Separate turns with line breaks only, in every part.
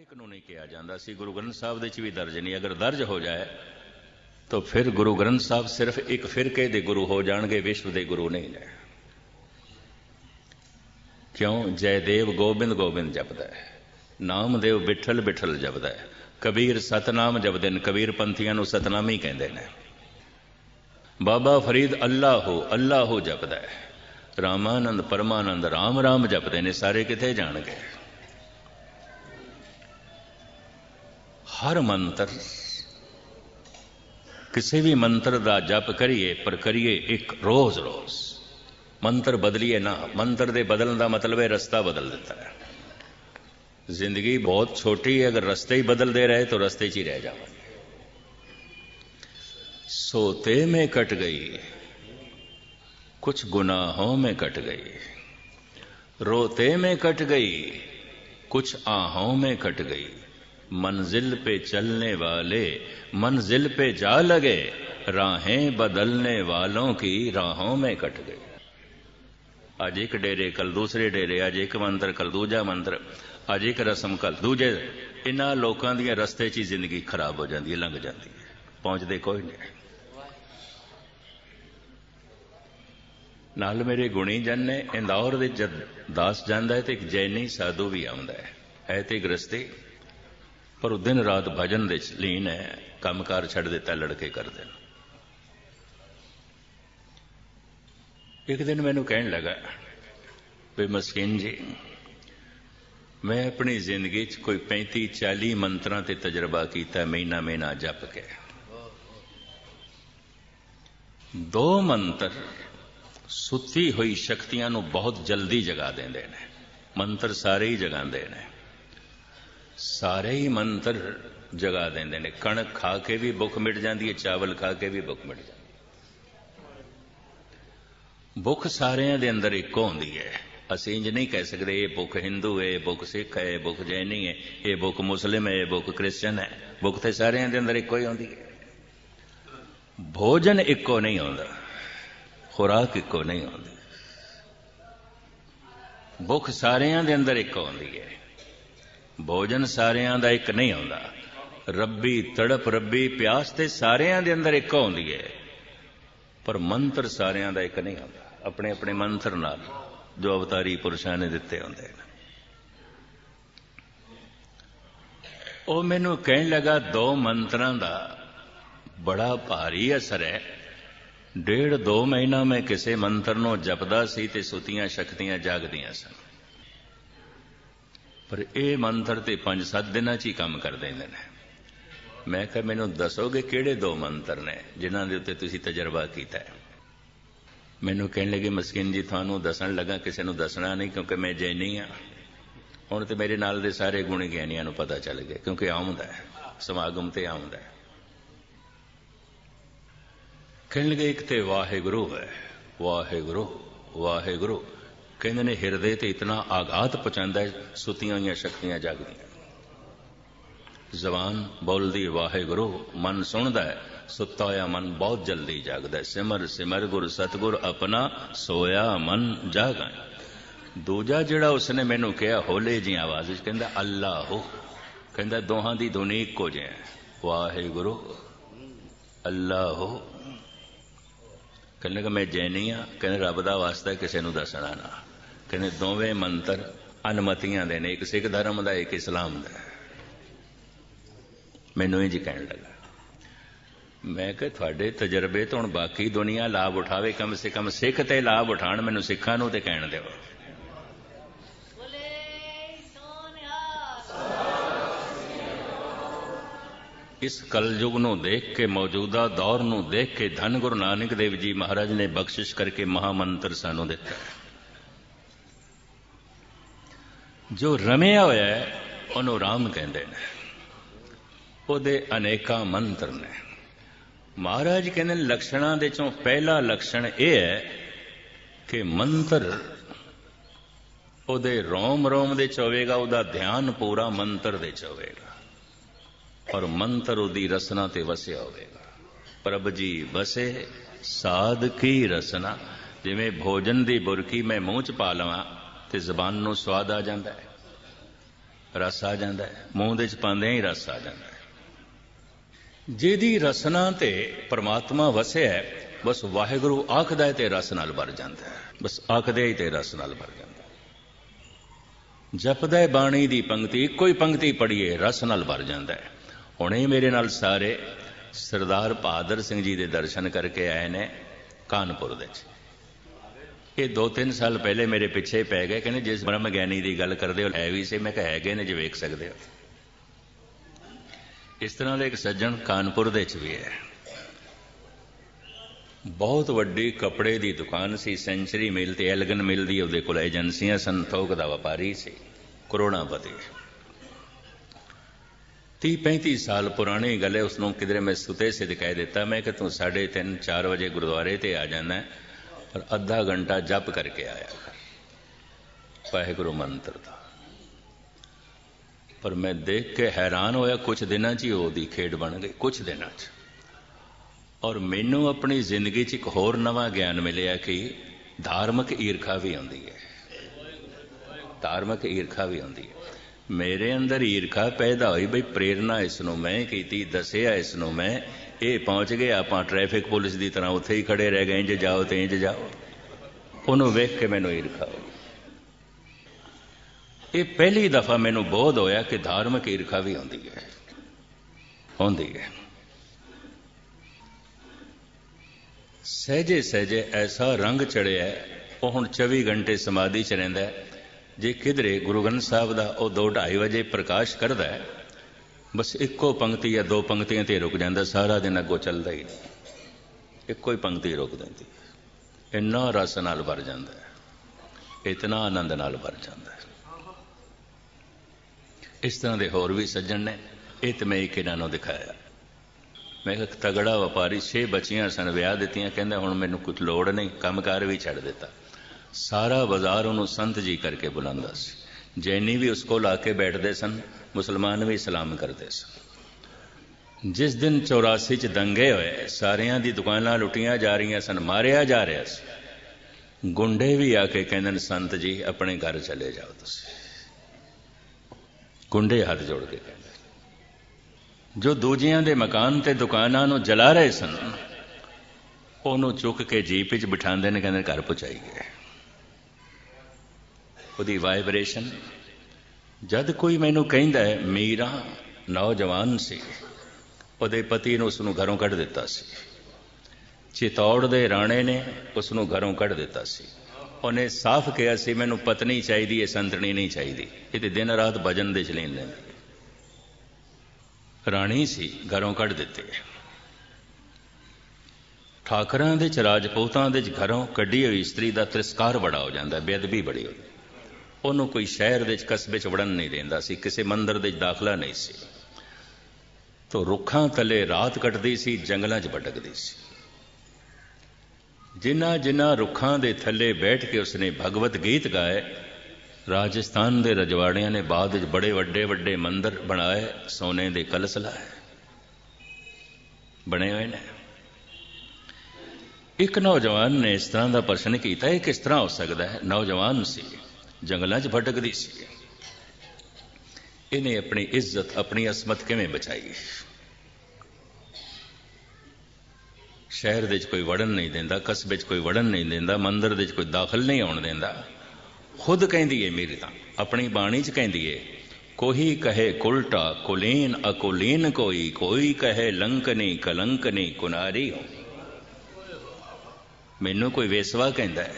ਇੱਕ ਨੂੰ ਨਹੀਂ ਕਿਹਾ ਜਾਂਦਾ। ਸੀ ਗੁਰੂ ਗ੍ਰੰਥ ਸਾਹਿਬ ਦੇ ਚ ਵੀ ਦਰਜ ਨਹੀਂ। ਅਗਰ ਦਰਜ ਹੋ ਜਾਏ, ਤਾਂ ਫਿਰ ਗੁਰੂ ਗ੍ਰੰਥ ਸਾਹਿਬ ਸਿਰਫ ਇੱਕ ਫਿਰਕੇ ਦੇ ਗੁਰੂ ਹੋ ਜਾਣਗੇ, ਵਿਸ਼ਵ ਦੇ ਗੁਰੂ ਨਹੀਂ ਨੇ। ਕਿਉਂ? ਜੈਦੇਵ ਗੋਬਿੰਦ ਗੋਬਿੰਦ ਜਪਦਾ ਹੈ। ਨਾਮਦੇਵ ਬਿਠਲ ਬਿਠਲ ਜਪਦਾ ਹੈ। ਕਬੀਰ ਸਤਨਾਮ ਜਪਦੇ ਨੇ। ਕਬੀਰ ਪੰਥੀਆਂ ਨੂੰ ਸਤਨਾਮੀ ਕਹਿੰਦੇ ਨੇ। ਬਾਬਾ ਫਰੀਦ ਅੱਲਾਹੋ ਅੱਲਾਹੋ ਜਪਦਾ ਹੈ। ਰਾਮਾਨੰਦ, ਪਰਮਾਨੰਦ, ਰਾਮ ਰਾਮ ਜਪਦੇ ਨੇ। ਸਾਰੇ ਕਿੱਥੇ ਜਾਣਗੇ? ਹਰ ਮੰਤਰ ਕਿਸੇ ਵੀ ਮੰਤਰ ਦਾ ਜਪ ਕਰੀਏ ਪਰ ਕਰੀਏ ਇੱਕ ਰੋਜ਼ ਰੋਜ਼ ਮੰਤਰ ਬਦਲੀਏ ਨਾ ਮੰਤਰ ਦੇ ਬਦਲਣ ਦਾ ਮਤਲਬ ਹੈ ਰਸਤਾ ਬਦਲ ਦਿੱਤਾ ਹੈ ਜ਼ਿੰਦਗੀ ਬਹੁਤ ਛੋਟੀ ਹੈ ਅਗਰ ਰਸਤੇ ਹੀ ਬਦਲਦੇ ਰਹੇ ਤਾਂ ਰਸਤੇ 'ਚ ਹੀ ਰਹਿ ਜਾਵਾਂਗੇ सोते में कट गई कुछ गुनाहों में कट गई रोते में कट गई कुछ आहों में कट गई मंजिल पे चलने वाले मंजिल पे जा लगे राहें बदलने वालों की राहों में कट गई ਅੱਜ ਇੱਕ ਡੇਰੇ ਕੱਲ ਦੂਸਰੇ ਡੇਰੇ ਅੱਜ ਇੱਕ ਮੰਤਰ ਕੱਲ ਦੂਜਾ ਮੰਤਰ ਅੱਜ ਇੱਕ ਰਸਮ ਕੱਲ ਦੂਜੇ ਇਹਨਾਂ ਲੋਕਾਂ ਦੀਆਂ ਰਸਤੇ 'ਚ ਹੀ ਜ਼ਿੰਦਗੀ ਖਰਾਬ ਹੋ ਜਾਂਦੀ ਹੈ ਲੰਘ ਜਾਂਦੀ ਹੈ ਪਹੁੰਚਦੇ ਕੋਈ ਨਹੀਂ ਨਾਲ ਮੇਰੇ ਗੁਣੀ ਜਨ ਨੇ ਇੰਦੌਰ ਦੇ ਜਦ ਦਾਸ ਜਾਂਦਾ ਹੈ ਤੇ ਇੱਕ ਜੈਨੀ ਸਾਧੂ ਵੀ ਆਉਂਦਾ ਹੈ ਹੈ ਤੇ ਗ੍ਰਸਤੀ ਪਰ ਉਹ ਦਿਨ ਰਾਤ ਭਜਨ ਦੇ ਲੀਨ ਹੈ, ਕੰਮਕਾਰ ਛੱਡ ਦਿੱਤਾ ਲੜਕੇ ਕਰਦੇ ਨੇ। ਇੱਕ ਦਿਨ ਮੈਨੂੰ ਕਹਿਣ ਲੱਗਾ, ਵੀ ਮਸਕੀਨ ਜੀ, ਮੈਂ ਆਪਣੀ ਜ਼ਿੰਦਗੀ 'ਚ ਕੋਈ 35 40 ਮੰਤਰਾਂ ਤੇ ਤਜਰਬਾ ਕੀਤਾ, ਮਹੀਨਾ ਮਹੀਨਾ ਜਪ ਕੇ। ਦੋ ਮੰਤਰ ਸੁੱਤੀ ਹੋਈ ਸ਼ਕਤੀਆਂ ਨੂੰ ਬਹੁਤ ਜਲਦੀ ਜਗਾ ਦਿੰਦੇ ਨੇ। ਮੰਤਰ ਸਾਰੇ ਹੀ ਜਗਾਉਂਦੇ ਨੇ। ਸਾਰੇ ਹੀ ਮੰਤਰ ਜਗਾ ਦਿੰਦੇ ਨੇ। ਕਣਕ ਖਾ ਕੇ ਵੀ ਭੁੱਖ ਮਿਟ ਜਾਂਦੀ ਹੈ, ਚਾਵਲ ਖਾ ਕੇ ਵੀ ਭੁੱਖ ਮਿਟ ਜਾਂਦੀ ਭੁੱਖ ਸਾਰਿਆਂ ਦੇ ਅੰਦਰ ਇੱਕੋ ਹੁੰਦੀ ਹੈ। ਅਸੀਂ ਇੰਜ ਨਹੀਂ ਕਹਿ ਸਕਦੇ, ਇਹ ਭੁੱਖ ਹਿੰਦੂ ਹੈ, ਇਹ ਭੁੱਖ ਸਿੱਖ ਹੈ, ਇਹ ਭੁੱਖ ਜੈਨੀ ਹੈ, ਇਹ ਭੁੱਖ ਮੁਸਲਿਮ ਹੈ, ਇਹ ਭੁੱਖ ਕ੍ਰਿਸਚਨ ਹੈ। ਭੁੱਖ ਤੇ ਸਾਰਿਆਂ ਦੇ ਅੰਦਰ ਇੱਕੋ ਹੀ ਹੁੰਦੀ ਹੈ। ਭੋਜਨ ਇੱਕੋ ਨਹੀਂ ਹੁੰਦਾ ਖੁਰਾਕ ਇੱਕੋ ਨਹੀਂ ਹੁੰਦੀ ਭੁੱਖ ਸਾਰਿਆਂ ਦੇ ਅੰਦਰ ਇੱਕੋ ਹੁੰਦੀ ਹੈ। ਭੋਜਨ ਸਾਰਿਆਂ ਦਾ ਇੱਕ ਨਹੀਂ ਆਉਂਦਾ। ਰੱਬੀ ਤੜਪ, ਰੱਬੀ ਪਿਆਸ ਤੇ ਸਾਰਿਆਂ ਦੇ ਅੰਦਰ ਇੱਕੋ ਆਉਂਦੀ ਹੈ। ਪਰ ਮੰਤਰ ਸਾਰਿਆਂ ਦਾ ਇੱਕ ਨਹੀਂ ਆਉਂਦਾ। ਆਪਣੇ ਆਪਣੇ ਮੰਤਰ ਨਾਲ ਜੋ ਅਵਤਾਰੀ ਪੁਰਸ਼ਾਂ ਨੇ ਦਿੱਤੇ ਹੁੰਦੇ ਨੇ। ਉਹ ਮੈਨੂੰ ਕਹਿਣ ਲੱਗਾ, ਦੋ ਮੰਤਰਾਂ ਦਾ ਬੜਾ ਭਾਰੀ ਅਸਰ ਹੈ। ਡੇਢ ਦੋ ਮਹੀਨਾ ਮੈਂ ਕਿਸੇ ਮੰਤਰ ਨੂੰ ਜਪਦਾ ਸੀ ਤੇ ਸੁਤੀਆਂ ਸ਼ਕਤੀਆਂ ਜਾਗਦੀਆਂ ਸਨ। ਪਰ ਇਹ ਮੰਤਰ ਤੇ 5-7 ਦਿਨਾਂ 'ਚ ਹੀ ਕੰਮ ਕਰ ਦਿੰਦੇ ਨੇ। ਮੈਂ ਕਿਹਾ, ਮੈਨੂੰ ਦੱਸੋਗੇ ਕਿਹੜੇ ਦੋ ਮੰਤਰ ਨੇ ਜਿਨ੍ਹਾਂ ਦੇ ਉੱਤੇ ਤੁਸੀਂ ਤਜਰਬਾ ਕੀਤਾ ਹੈ? ਮੈਨੂੰ ਕਹਿਣ ਲੱਗੇ, ਮਸਕਿਨ ਜੀ, ਤੁਹਾਨੂੰ ਦੱਸਣ ਲੱਗਾ, ਕਿਸੇ ਨੂੰ ਦੱਸਣਾ ਨਹੀਂ ਕਿਉਂਕਿ ਮੈਂ ਜੈਨੀ ਆ ਹੁਣ ਤੇ ਮੇਰੇ ਨਾਲ ਦੇ ਸਾਰੇ ਗੁਣ ਗਿਆਨੀਆਂ ਨੂੰ ਪਤਾ ਚੱਲ ਗਿਆ, ਕਿਉਂਕਿ ਆਉਂਦਾ ਹੈ, ਸਮਾਗਮ ਤੇ ਆਉਂਦਾ ਹੈ। ਕਹਿਣ ਲੱਗੇ, ਇੱਕ ਤੇ ਵਾਹਿਗੁਰੂ ਹੈ, ਵਾਹਿਗੁਰੂ ਵਾਹਿਗੁਰੂ। ਕਹਿੰਦੇ ਨੇ ਹਿਰਦੇ ਤੇ ਇਤਨਾ ਆਘਾਤ ਪਹੁੰਚਾਉਂਦਾ ਹੈ, ਸੁਤੀਆਂ ਹੋਈਆਂ ਸ਼ਕਤੀਆਂ ਜਾਗਦੀਆਂ ਜ਼ਬਾਨ ਬੋਲਦੀ, ਵਾਹਿਗੁਰੂ, ਮਨ ਸੁਣਦਾ ਹੈ, ਸੁੱਤਾ ਹੋਇਆ ਮਨ ਬਹੁਤ ਜਲਦੀ ਜਾਗਦਾ ਸਿਮਰ ਸਿਮਰ, ਗੁਰ, ਸਤਗੁਰ, ਆਪਣਾ ਸੋਇਆ ਮਨ ਜਾਗਾਂ ਦੂਜਾ ਜਿਹੜਾ ਉਸਨੇ ਮੈਨੂੰ ਕਿਹਾ, ਹੋਲੇ ਜੀ ਆਵਾਜ਼ ਵਿੱਚ ਕਹਿੰਦਾ, ਅੱਲਾਹੂ। ਕਹਿੰਦਾ, ਦੋਹਾਂ ਦੀ ਧੁਨੀ ਇੱਕੋ ਜਿਹੀ ਹੈ। ਵਾਹਿਗੁਰੂ, ਅੱਲਾਹੂ। ਕਹਿੰਦਾ ਕਿ ਮੈਂ ਜੈਨੀ ਆ ਕਹਿੰਦੇ, ਰੱਬ ਦਾ ਵਾਸਤਾ ਕਿਸੇ ਨੂੰ ਦੱਸਣਾ ਨਾ। ਕਹਿੰਦੇ ਦੋਵੇਂ ਮੰਤਰ ਅਨਮਤੀਆਂ ਦੇ ਨੇ, ਇੱਕ ਸਿੱਖ ਧਰਮ ਦਾ, ਇੱਕ ਇਸਲਾਮ ਦਾ। ਮੈਨੂੰ ਇਹ ਜੀ ਕਹਿਣ ਲੱਗਾ, ਮੈਂ ਕਿ ਤੁਹਾਡੇ ਤਜਰਬੇ ਤੋਂ ਹੁਣ ਬਾਕੀ ਦੁਨੀਆ ਲਾਭ ਉਠਾਵੇ, ਕਮ ਸੇ ਕਮ ਸਿੱਖ ਤੇ ਲਾਭ ਉਠਾਣ, ਮੈਨੂੰ ਸਿੱਖਾਂ ਨੂੰ ਤੇ ਕਹਿਣ ਦਿਓ। ਇਸ ਕਲਯੁਗ ਨੂੰ ਦੇਖ ਕੇ, ਮੌਜੂਦਾ ਦੌਰ ਨੂੰ ਦੇਖ ਕੇ, ਧੰਨ ਗੁਰੂ ਨਾਨਕ ਦੇਵ ਜੀ ਮਹਾਰਾਜ ਨੇ ਬਖਸ਼ਿਸ਼ ਕਰਕੇ ਮਹਾਮੰਤਰ ਸਾਨੂੰ ਦਿੱਤਾ। ਜੋ ਰਮਿਆ ਹੋਇਆ ਉਹਨੂੰ ਰਾਮ ਕਹਿੰਦੇ ਨੇ। ਉਹਦੇ ਅਨੇਕਾਂ ਮੰਤਰ ਨੇ। ਮਹਾਰਾਜ ਕਹਿੰਦੇ ਲਕਸ਼ਣਾਂ ਦੇ ਚੋਂ ਪਹਿਲਾ ਲਕਸ਼ਣ ਇਹ ਹੈ ਕਿ ਮੰਤਰ ਉਹਦੇ ਰੋਮ ਰੋਮ ਦੇ ਚ ਹੋਵੇਗਾ, ਉਹਦਾ ਧਿਆਨ ਪੂਰਾ ਮੰਤਰ ਦੇ ਚ ਹੋਵੇਗਾ। ਔਰ ਮੰਤਰ ਉਹਦੀ ਰਸਨਾ ਤੇ ਵਸਿਆ ਹੋਵੇਗਾ। ਪ੍ਰਭ ਜੀ ਵਸੇ ਸਾਧਕੀ ਰਸਨਾ? ਜਿਵੇਂ ਭੋਜਨ ਦੀ ਬੁਰਕੀ ਮੈਂ ਮੂੰਹ ਚ ਪਾ ਲਵਾਂ ਤੇ ਜ਼ਬਾਨ ਨੂੰ ਸਵਾਦ ਆ ਜਾਂਦਾ ਹੈ। ਰਸ ਆ ਜਾਂਦਾ ਹੈ। ਮੂੰਹ ਦੇ ਚ ਪਾਉਂਦੇ ਹੀ ਰਸ ਆ ਜਾਂਦਾ ਹੈ। ਜਿਹਦੀ ਰਸਨਾ ਤੇ ਪ੍ਰਮਾਤਮਾ ਵਸਿਆ ਹੈ, ਬਸ ਵਾਹਿਗੁਰੂ ਆਖਦਾ ਹੈ ਤੇ ਰਸ ਨਾਲ ਭਰ ਜਾਂਦਾ ਹੈ। ਬਸ ਆਖਦੇ ਹੀ ਤੇ ਰਸ ਨਾਲ ਭਰ ਜਾਂਦਾ ਹੈ। ਜਪਦਾ ਬਾਣੀ ਦੀ ਪੰਕਤੀ, ਇੱਕੋ ਹੀ ਪੰਕਤੀ ਪੜ੍ਹੀਏ, ਰਸ ਨਾਲ ਭਰ ਜਾਂਦਾ ਹੈ। ਹੁਣੇ ਮੇਰੇ ਨਾਲ ਸਾਰੇ ਸਰਦਾਰ ਬਹਾਦਰ ਸਿੰਘ ਜੀ ਦੇ ਦਰਸ਼ਨ ਕਰਕੇ ਆਏ ਨੇ ਕਾਨਪੁਰ ਦੇ ਵਿੱਚ। ਇਹ ਦੋ ਤਿੰਨ ਸਾਲ ਪਹਿਲੇ ਮੇਰੇ ਪਿੱਛੇ ਪੈ ਗਏ, ਕਹਿੰਦੇ ਜਿਸ ਬ੍ਰਹਮ ਗਿਆਨੀ ਦੀ ਗੱਲ ਕਰਦੇ ਹੋ, ਹੈ ਵੀ ਸੀ, ਮੈਂ ਕਿਹਾ ਹੈਗੇ ਨੇ, ਜੇ ਵੇਖ ਸਕਦੇ ਹੋ। ਇਸ ਤਰ੍ਹਾਂ ਦਾ ਇੱਕ ਸੱਜਣ ਕਾਨਪੁਰ ਦੇ ਵਿੱਚ ਵੀ ਹੈ। ਬਹੁਤ ਵੱਡੀ ਕੱਪੜੇ ਦੀ ਦੁਕਾਨ ਸੀ, ਸੈਂਚਰੀ ਮਿਲ ਤੇ ਐਲਗਨ ਮਿਲ ਦੀ, ਉਹਦੇ ਕੋਲ ਏਜੰਸੀਆਂ ਸਨ, ਥੋਕ ਦਾ ਵਪਾਰੀ ਸੀ, ਕਰੋੜਾਪਤੀ। 30 35 ਸਾਲ ਪੁਰਾਣੀ ਗੱਲ ਹੈ ਉਸ ਨੂੰ ਕਿਧਰੇ ਮੈਂ ਸੁਤੇ ਸੇ ਦਿਖਾਈ ਦਿੱਤਾ, ਮੈਂ ਕਿ ਤੂੰ 3:30 4 ਵਜੇ ਗੁਰਦੁਆਰੇ ਤੇ ਆ ਜਾਣਾ ਔਰ ਅੱਧਾ ਘੰਟਾ ਜਪ ਕਰਕੇ ਆਇਆ ਕਰ ਵਾਹਿਗੁਰੂ ਮੰਤਰ ਦਾ। ਪਰ ਮੈਂ ਦੇਖ ਕੇ ਹੈਰਾਨ ਹੋਇਆ ਕੁਝ ਦਿਨਾਂ 'ਚ ਹੀ ਉਹਦੀ ਖੇਡ ਬਣ ਗਈ ਕੁਝ ਦਿਨਾਂ 'ਚ। ਔਰ ਮੈਨੂੰ ਆਪਣੀ ਜ਼ਿੰਦਗੀ 'ਚ ਇੱਕ ਹੋਰ ਨਵਾਂ ਗਿਆਨ ਮਿਲਿਆ ਕਿ ਧਾਰਮਿਕ ਈਰਖਾ ਵੀ ਆਉਂਦੀ ਹੈ। ਧਾਰਮਿਕ ਈਰਖਾ ਵੀ ਆਉਂਦੀ ਹੈ। ਮੇਰੇ ਅੰਦਰ ਈਰਖਾ ਪੈਦਾ ਹੋਈ, ਬਈ ਪ੍ਰੇਰਣਾ ਇਸ ਨੂੰ ਮੈਂ ਕੀਤੀ, ਦੱਸਿਆ ਇਸ ਨੂੰ ਮੈਂ ਇਹ ਪਹੁੰਚ ਗਏ, ਆਪਾਂ ਟ੍ਰੈਫਿਕ ਪੁਲਿਸ ਦੀ ਤਰ੍ਹਾਂ ਉੱਥੇ ਹੀ ਖੜੇ ਰਹਿ ਗਏ, ਇੰਜ ਜਾਓ ਤੇ ਇੰਜ ਜਾਓ। ਉਹਨੂੰ ਵੇਖ ਕੇ ਮੈਨੂੰ ਈਰਖਾ ਹੋਈ ਇਹ ਪਹਿਲੀ ਦਫਾ ਮੈਨੂੰ ਬੋਧ ਹੋਇਆ ਕਿ ਧਾਰਮਿਕ ਈਰਖਾ ਵੀ ਹੁੰਦੀ ਹੈ। ਹੁੰਦੀ ਹੈ। ਸਹਜੇ ਸਹਜੇ ਐਸਾ ਰੰਗ ਚੜਿਆ, ਉਹ ਹੁਣ 24 ਘੰਟੇ ਸਮਾਧੀ ਚ ਰਹਿੰਦਾ ਜੇ ਕਿਧਰੇ ਗੁਰੂ ਗ੍ਰੰਥ ਸਾਹਿਬ ਦਾ ਉਹ 2:30 ਵਜੇ ਪ੍ਰਕਾਸ਼ ਕਰਦਾ ਹੈ ਬਸ ਇੱਕੋ ਪੰਕਤੀ ਜਾਂ ਦੋ ਪੰਕਤੀਆਂ ਤੇ ਰੁਕ ਜਾਂਦਾ, ਸਾਰਾ ਦਿਨ ਅੱਗੋਂ ਚੱਲਦਾ ਹੀ ਇੱਕੋ ਹੀ ਪੰਕਤੀ ਰੁਕ ਦਿੰਦੀ ਇੰਨਾ ਰਸ ਨਾਲ ਭਰ ਜਾਂਦਾ ਹੈ। ਇਤਨਾ ਆਨੰਦ ਨਾਲ ਭਰ ਜਾਂਦਾ ਹੈ। ਇਸ ਤਰ੍ਹਾਂ ਦੇ ਹੋਰ ਵੀ ਸੱਜਣ ਨੇ, ਇਹ ਤੇ ਮੈਂ ਇੱਕ ਇਹਨਾਂ ਨੂੰ ਦਿਖਾਇਆ। ਮੈਂ ਇੱਕ ਤਗੜਾ ਵਪਾਰੀ, ਛੇ ਬੱਚੀਆਂ ਸਨ, ਵਿਆਹ ਦਿੱਤੀਆਂ, ਕਹਿੰਦਾ, ਹੁਣ ਮੈਨੂੰ ਕੁਝ ਲੋੜ ਨਹੀਂ, ਕੰਮਕਾਰ ਵੀ ਛੱਡ ਦਿੱਤਾ। ਸਾਰਾ ਬਾਜ਼ਾਰ ਉਹਨੂੰ ਸੰਤ ਜੀ ਕਰਕੇ ਬੁਲਾਉਂਦਾ ਸੀ। ਜੈਨੀ ਵੀ ਉਸ ਕੋਲ ਆ ਕੇ ਬੈਠਦੇ ਸਨ ਮੁਸਲਮਾਨ ਵੀ ਸਲਾਮ ਕਰਦੇ ਸਨ। ਜਿਸ ਦਿਨ 84 ਚ ਦੰਗੇ ਹੋਏ, ਸਾਰਿਆਂ ਦੀ ਦੁਕਾਨਾਂ ਲੁੱਟੀਆਂ ਜਾ ਰਹੀਆਂ ਸਨ, ਮਾਰਿਆ ਜਾ ਰਿਹਾ ਸੀ। ਗੁੰਡੇ ਵੀ ਆ ਕੇ ਕਹਿੰਦੇ ਨੇ, ਸੰਤ ਜੀ, ਆਪਣੇ ਘਰ ਚਲੇ ਜਾਓ ਤੁਸੀਂ। ਗੁੰਡੇ ਹੱਥ ਜੋੜ ਕੇ ਕਹਿੰਦੇ ਜੋ ਦੂਜਿਆਂ ਦੇ ਮਕਾਨ ਤੇ ਦੁਕਾਨਾਂ ਨੂੰ ਜਲਾ ਰਹੇ ਸਨ, ਉਹਨੂੰ ਚੁੱਕ ਕੇ ਜੀਪ ਵਿੱਚ ਬਿਠਾਉਂਦੇ ਨੇ, ਕਹਿੰਦੇ ਘਰ ਪਹੁੰਚਾਈਏ। ਉਹਦੀ ਵਾਈਬ੍ਰੇਸ਼ਨ ਜਦ ਕੋਈ ਮੈਨੂੰ ਕਹਿੰਦਾ ਹੈ, ਮੀਰਾ, ਨੌਜਵਾਨ ਸੀ। ਉਹਦੇ ਪਤੀ ਨੇ ਉਸ ਨੂੰ ਘਰੋਂ ਕੱਢ ਦਿੱਤਾ ਸੀ। ਚਿਤੌੜ ਦੇ ਰਾਣੇ ਨੇ ਉਸ ਨੂੰ ਘਰੋਂ ਕੱਢ ਦਿੱਤਾ ਸੀ। ਉਹਨੇ ਸਾਫ਼ ਕਿਹਾ ਸੀ, ਮੈਨੂੰ ਪਤਨੀ ਚਾਹੀਦੀ ਹੈ, ਸੰਤਣੀ ਨਹੀਂ ਚਾਹੀਦੀ। ਇਹ ਤੇ ਦਿਨ ਰਾਤ ਭਜਨ ਦੇ ਚ ਲੈਂਦੇ ਰਾਣੀ ਸੀ, ਘਰੋਂ ਕੱਢ ਦਿੱਤੇ। ਠਾਕਰਾਂ ਦੇ ਚ, ਰਾਜਪੂਤਾਂ ਦੇ ਚ ਘਰੋਂ ਕੱਢੀ ਹੋਈ ਇਸਤਰੀ ਦਾ ਤਿਰਸਕਾਰ ਬੜਾ ਹੋ ਜਾਂਦਾ ਬੇਅਦਬੀ ਬੜੀ ਹੋ। ਉਹਨੂੰ ਕੋਈ ਸ਼ਹਿਰ ਦੇ ਕਸਬੇ ਚ ਵੜਨ ਨਹੀਂ ਦਿੰਦਾ ਸੀ, ਕਿਸੇ ਮੰਦਰ ਦੇ ਦਾਖਲਾ ਨਹੀਂ ਸੀ। ਤੋ ਰੁੱਖਾਂ ਥੱਲੇ ਰਾਤ ਕੱਟਦੀ ਸੀ, ਜੰਗਲਾਂ 'ਚ ਭਟਕਦੀ ਸੀ। ਜਿਨ੍ਹਾਂ ਜਿਨ੍ਹਾਂ ਰੁੱਖਾਂ ਦੇ ਥੱਲੇ ਬੈਠ ਕੇ ਉਸਨੇ ਭਗਵਤ ਗੀਤ ਗਾਏ, ਰਾਜਸਥਾਨ ਦੇ ਰਜਵਾੜਿਆਂ ਨੇ ਬਾਅਦ ਵਿੱਚ ਬੜੇ ਵੱਡੇ ਵੱਡੇ ਮੰਦਰ ਬਣਾਏ, ਸੋਨੇ ਦੇ ਕਲਸ ਲਾਏ। ਬਣੇ ਹੋਏ ਨੇ। ਇੱਕ ਨੌਜਵਾਨ ਨੇ ਇਸ ਤਰ੍ਹਾਂ ਦਾ ਪ੍ਰਸ਼ਨ ਕੀਤਾ, ਇਹ ਕਿਸ ਤਰ੍ਹਾਂ ਹੋ ਸਕਦਾ ਹੈ? ਨੌਜਵਾਨ ਸੀ। ਜੰਗਲਾਂ 'ਚ ਭਟਕਦੀ ਸੀ। ਇਹਨੇ ਆਪਣੀ ਇੱਜ਼ਤ, ਆਪਣੀ ਅਸਮਤ ਕਿਵੇਂ ਬਚਾਈ? ਸ਼ਹਿਰ ਦੇ ਵਿੱਚ ਕੋਈ ਵੜਨ ਨਹੀਂ ਦਿੰਦਾ, ਕਸਬੇ 'ਚ ਕੋਈ ਵੜਨ ਨਹੀਂ ਦਿੰਦਾ, ਮੰਦਰ ਦੇ ਵਿੱਚ ਕੋਈ ਦਾਖਲ ਨਹੀਂ ਆਉਣ ਦਿੰਦਾ। ਖੁਦ ਕਹਿੰਦੀ ਏ ਮੇਰੀ ਤਾਂ, ਆਪਣੀ ਬਾਣੀ 'ਚ ਕਹਿੰਦੀ ਏ, ਕੋਈ ਕਹੇ ਕੁਲਟਾ ਕੁਲੀਨ, ਅਕੁਲੀਨ ਕੋਈ ਕੋਈ ਕਹੇ ਲੰਕਨੀ ਕਲੰਕਨੀ ਕੁਨਾਰੀ ਹੋ ਮੈਨੂੰ ਕੋਈ ਵੇਸਵਾ ਕਹਿੰਦਾ ਹੈ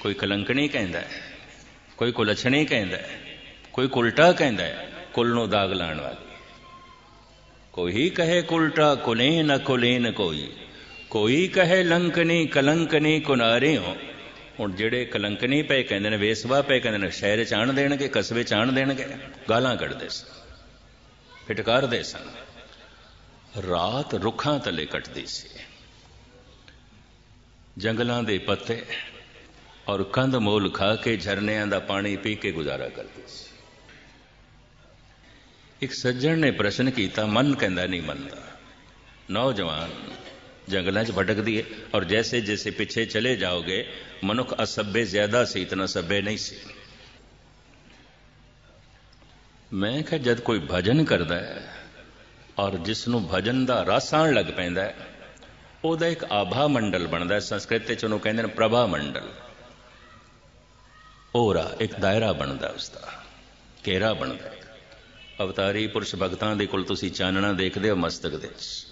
ਕੋਈ ਕਲੰਕਣੀ ਕਹਿੰਦਾ ਹੈ ਕੋਈ ਕੁਲਛਣੀ ਕਹਿੰਦਾ ਕੋਈ ਕੁਲਟਾ ਕਹਿੰਦਾ ਹੈ, ਕੁਲ ਨੂੰ ਦਾਗ ਲਾਣ ਵਾਲੀ। ਕੋਈ ਕਹੇ ਕੁਲਟਾ ਕੁਲੇਨ ਅਕੁਲੇਨ ਕੋਈ ਕੋਈ ਕਹੇ ਲੰਕਨੀ ਕਲੰਕਨੀ ਕੁਨਾਰੇ ਹੋ। ਹੁਣ ਜਿਹੜੇ ਕਲੰਕਨੀ ਪਏ ਕਹਿੰਦੇ ਨੇ, ਵੇਸਵਾ ਪਏ ਕਹਿੰਦੇ ਨੇ, ਸ਼ਹਿਰ ਚ ਆਣ ਦੇਣਗੇ, ਕਸਬੇ ਚ ਆਣ ਦੇਣਗੇ, ਗਾਲਾਂ ਕੱਢਦੇ ਸਨ, ਫਟਕਾਰਦੇ ਸਨ। ਰਾਤ ਰੁੱਖਾਂ ਤਲੇ ਕੱਟਦੀ ਸੀ। ਜੰਗਲਾਂ ਦੇ ਪੱਤੇ ਔਰ ਕੰਧ ਮੋਲ ਖਾ ਕੇ ਝਰਨਿਆਂ ਦਾ ਪਾਣੀ ਪੀ ਕੇ ਗੁਜ਼ਾਰਾ ਕਰਦੀ ਸੀ ਇੱਕ ਸੱਜਣ ਨੇ ਪ੍ਰਸ਼ਨ ਕੀਤਾ ਮਨ ਕਹਿੰਦਾ ਨਹੀਂ ਮੰਨਦਾ ਨੌਜਵਾਨ ਜੰਗਲਾਂ 'ਚ ਭਟਕਦੀ ਹੈ ਔਰ ਜੈਸੇ ਜੈਸੇ ਪਿੱਛੇ ਚਲੇ ਜਾਓਗੇ ਮਨੁੱਖ ਅਸਭ्य ਜ਼ਿਆਦਾ ਸੀ ਇਤਨਾ ਸਭ्य ਨਹੀਂ ਸੀ ਮੈਂ ਕਿਹਾ ਜਦ ਕੋਈ ਭਜਨ ਕਰਦਾ ਹੈ ਔਰ ਜਿਸ ਨੂੰ ਭਜਨ ਦਾ ਰਸ ਆਉਣ ਲੱਗ ਪੈਂਦਾ ਹੈ ਉਹਦਾ ਇੱਕ ਆਭਾ ਮੰਡਲ ਬਣਦਾ ਹੈ ਸੰਸਕ੍ਰਿਤ ਵਿੱਚ ਉਹਨੂੰ ਕਹਿੰਦੇ ਨੇ ਪ੍ਰਭਾ ਮੰਡਲ ਹੋਰਾ ਇੱਕ ਦਾਇਰਾ ਬਣਦਾ ਉਸ ਦਾ, ਘੇਰਾ ਬਣਦਾ। ਅਵਤਾਰੀ ਪੁਰਸ਼ ਭਗਤਾਂ ਦੇ ਕੋਲ ਤੁਸੀਂ ਚਾਨਣਾ ਦੇਖਦੇ ਹੋ ਮਸਤਕ ਦੇ ਵਿੱਚ।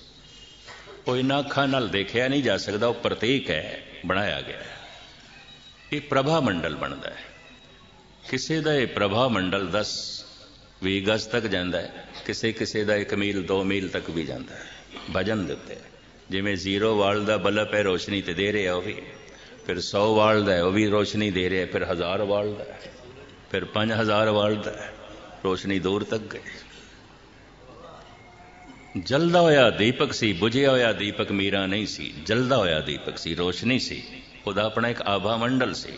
ਉਹ ਇਹਨਾਂ ਅੱਖਾਂ ਨਾਲ ਦੇਖਿਆ ਨਹੀਂ ਜਾ ਸਕਦਾ, ਉਹ ਪ੍ਰਤੀਕ ਹੈ, ਬਣਾਇਆ ਗਿਆ ਇਹ ਪ੍ਰਭਾ ਮੰਡਲ ਬਣਦਾ ਹੈ। ਕਿਸੇ ਦਾ ਇਹ ਪ੍ਰਭਾ ਮੰਡਲ 10 20 ਗਜ਼ ਤੱਕ ਜਾਂਦਾ ਹੈ। ਕਿਸੇ ਕਿਸੇ ਦਾ 1 ਮੀਲ 2 ਮੀਲ ਤੱਕ ਵੀ ਜਾਂਦਾ ਹੈ। ਭਜਨ ਦਿੱਤੇ। ਜਿਵੇਂ ਜ਼ੀਰੋ ਵਾਲ ਦਾ ਬਲਬ ਹੈ, ਰੋਸ਼ਨੀ ਤੇ ਦੇ ਰਿਹਾ ਉਹ ਵੀ। ਫਿਰ 100 ਵਾਲ ਦਾ ਉਹ ਵੀ ਰੋਸ਼ਨੀ ਦੇ ਰਿਹਾ ਫਿਰ 1000 ਵਾਲ ਦਾ ਫਿਰ 5000 ਵਾਲ ਦਾ ਰੋਸ਼ਨੀ ਦੂਰ ਤੱਕ ਗਈ। ਜਲਦਾ ਹੋਇਆ ਦੀਪਕ ਸੀ, ਬੁਝਿਆ ਹੋਇਆ ਦੀਪਕ ਮੀਰਾ ਨਹੀਂ ਸੀ, ਜਲਦਾ ਹੋਇਆ ਦੀਪਕ ਸੀ, ਰੋਸ਼ਨੀ ਸੀ ਉਹਦਾ ਆਪਣਾ ਇੱਕ ਆਭਾ ਮੰਡਲ ਸੀ,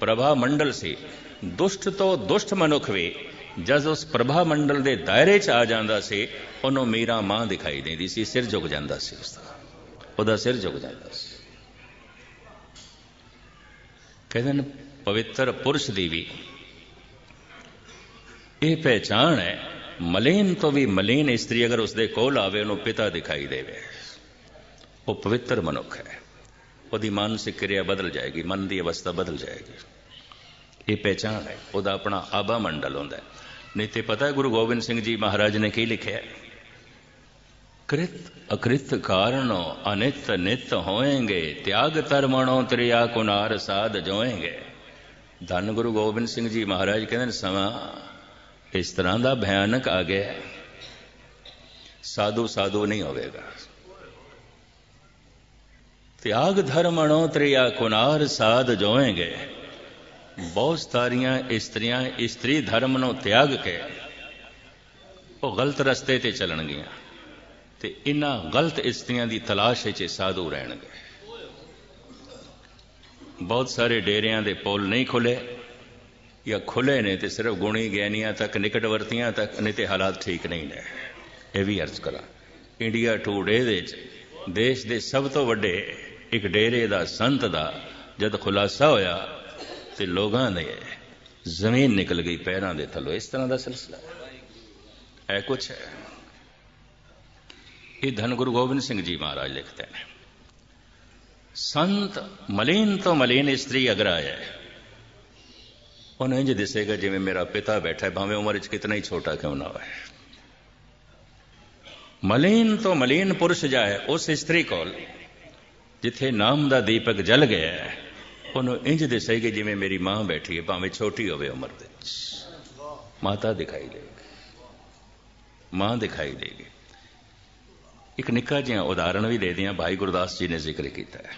ਪ੍ਰਭਾ ਮੰਡਲ ਸੀ। ਦੁਸ਼ਟ ਤੋਂ ਦੁਸ਼ਟ ਮਨੁੱਖ ਵੀ ਜਦ ਉਸ ਪ੍ਰਭਾ ਮੰਡਲ ਦੇ ਦਾਇਰੇ 'ਚ ਆ ਜਾਂਦਾ ਸੀ, ਉਹਨੂੰ ਮੀਰਾ ਮਾਂ ਦਿਖਾਈ ਦਿੰਦੀ ਸੀ, ਸਿਰ ਝੁਕ ਜਾਂਦਾ ਸੀ ਉਸਦਾ ਉਹਦਾ ਸਿਰ ਝੁਕ ਜਾਂਦਾ ਸੀ। ਕਹਿੰਦੇ ਨੇ, ਪਵਿੱਤਰ ਪੁਰਸ਼ ਦੀ ਵੀ। ਇਹ ਪਹਿਚਾਣ ਹੈ, ਮਲੀਨ ਤੋਂ ਵੀ ਮਲੀਨ ਇਸਤਰੀ ਅਗਰ ਉਸਦੇ ਕੋਲ ਆਵੇ, ਉਹਨੂੰ ਪਿਤਾ ਦਿਖਾਈ ਦੇਵੇ। ਉਹ ਪਵਿੱਤਰ ਮਨੁੱਖ ਹੈ। ਉਹਦੀ ਮਾਨਸਿਕ ਕਿਰਿਆ ਬਦਲ ਜਾਏਗੀ, ਮਨ ਦੀ ਅਵਸਥਾ ਬਦਲ ਜਾਏਗੀ। ਇਹ ਪਹਿਚਾਣ ਹੈ, ਉਹਦਾ ਆਪਣਾ ਆਭਾ ਮੰਡਲ ਹੁੰਦਾ ਨਹੀਂ ਤੇ ਪਤਾ ਗੁਰੂ ਗੋਬਿੰਦ ਸਿੰਘ ਜੀ ਮਹਾਰਾਜ ਨੇ ਕੀ ਲਿਖਿਆ ਕ੍ਰਿਤ ਅਕ੍ਰਿਤ ਕਾਰਣੋ ਅਨਿਤ ਨਿਤ ਹੋਏਗੇ, ਤਿਆਗ ਧਰਮਣੋ ਤ੍ਰਿਆ ਕੁਨਾਰ ਸਾਧ ਜੋਏਗੇ। ਧੰਨ ਗੁਰੂ ਗੋਬਿੰਦ ਸਿੰਘ ਜੀ ਮਹਾਰਾਜ ਕਹਿੰਦੇ ਨੇ, ਸਮਾਂ ਇਸ ਤਰ੍ਹਾਂ ਦਾ ਭਿਆਨਕ ਆ ਗਿਆ ਸਾਧੂ ਸਾਧੂ ਨਹੀਂ ਹੋਵੇਗਾ। ਤਿਆਗ ਧਰਮਣੋ ਤ੍ਰਿਆ ਕੁਨਾਰ ਸਾਧ ਜੋਏਗੇ। ਬਹੁਤ ਸਾਰੀਆਂ ਇਸਤਰੀਆਂ ਇਸਤਰੀ ਧਰਮ ਨੂੰ ਤਿਆਗ ਕੇ ਉਹ ਗਲਤ ਰਸਤੇ ਤੇ ਚੱਲਣਗੀਆਂ। ਤੇ ਇਹਨਾਂ ਗਲਤ ਇਸਤਰੀਆਂ ਦੀ ਤਲਾਸ਼ ਵਿੱਚ ਸਾਧੂ ਰਹਿਣਗੇ। ਬਹੁਤ ਸਾਰੇ ਡੇਰਿਆਂ ਦੇ ਪੁਲ ਨਹੀਂ ਖੁੱਲੇ ਜਾਂ ਖੁੱਲੇ ਨੇ ਤੇ ਸਿਰਫ ਗੁਣੀ ਗਿਆਨੀਆਂ ਤੱਕ ਨਿਕਟਵਰਤੀਆਂ ਤੱਕ, ਨਹੀਂ ਤੇ ਹਾਲਾਤ ਠੀਕ ਨਹੀਂ ਨੇ। ਇਹ ਵੀ ਅਰਜ਼ ਕਰਾਂ। ਇੰਡੀਆ ਟੂਡੇ ਦੇ ਵਿੱਚ ਦੇਸ਼ ਦੇ ਸਭ ਤੋਂ ਵੱਡੇ ਇੱਕ ਡੇਰੇ ਦਾ ਸੰਤ ਦਾ ਜਦ ਖੁਲਾਸਾ ਹੋਇਆ ਤੇ ਲੋਕਾਂ ਨੇ ਜ਼ਮੀਨ ਨਿਕਲ ਗਈ ਪੈਰਾਂ ਦੇ ਥੱਲੋਂ। ਇਸ ਤਰ੍ਹਾਂ ਦਾ ਸਿਲਸਿਲਾ। ਹੈ ਇਹ ਕੁਛ ਹੈ। ਇਹ ਧੰਨ ਗੁਰੂ ਗੋਬਿੰਦ ਸਿੰਘ ਜੀ ਮਹਾਰਾਜ ਲਿਖਦੇ ਨੇ ਸੰਤ ਮਲੀਨ ਤੋਂ ਮਲੀਨ ਇਸਤਰੀ ਅਗਰ ਆਇਆ ਉਹਨੂੰ ਇੰਜ ਦਿਸੇਗਾ ਜਿਵੇਂ ਮੇਰਾ ਪਿਤਾ ਬੈਠਾ ਹੈ ਭਾਵੇਂ ਉਮਰ ਵਿੱਚ ਕਿਤਨਾ ਹੀ ਛੋਟਾ ਕਿਉਂ ਨਾ ਹੋਵੇ ਮਲੀਨ ਤੋਂ ਮਲੀਨ ਪੁਰਸ਼ ਜਾਏ ਉਸ ਇਸਤਰੀ ਕੋਲ ਜਿੱਥੇ ਨਾਮ ਦਾ ਦੀਪਕ ਜਲ ਗਿਆ ਹੈ ਉਹਨੂੰ ਇੰਜ ਦਿਸੇਗੀ ਜਿਵੇਂ ਮੇਰੀ ਮਾਂ ਬੈਠੀ ਹੈ ਭਾਵੇਂ ਛੋਟੀ ਹੋਵੇ ਉਮਰ ਦੇ ਵਿੱਚ ਮਾਤਾ ਦਿਖਾਈ ਦੇਗੀ ਮਾਂ ਦਿਖਾਈ ਦੇਗੀ ਇੱਕ ਨਿੱਕਾ ਜਿਹਾ ਉਦਾਹਰਣ ਵੀ ਦੇ ਦਿਆਂ, ਭਾਈ ਗੁਰਦਾਸ ਜੀ ਨੇ ਜ਼ਿਕਰ ਕੀਤਾ ਹੈ।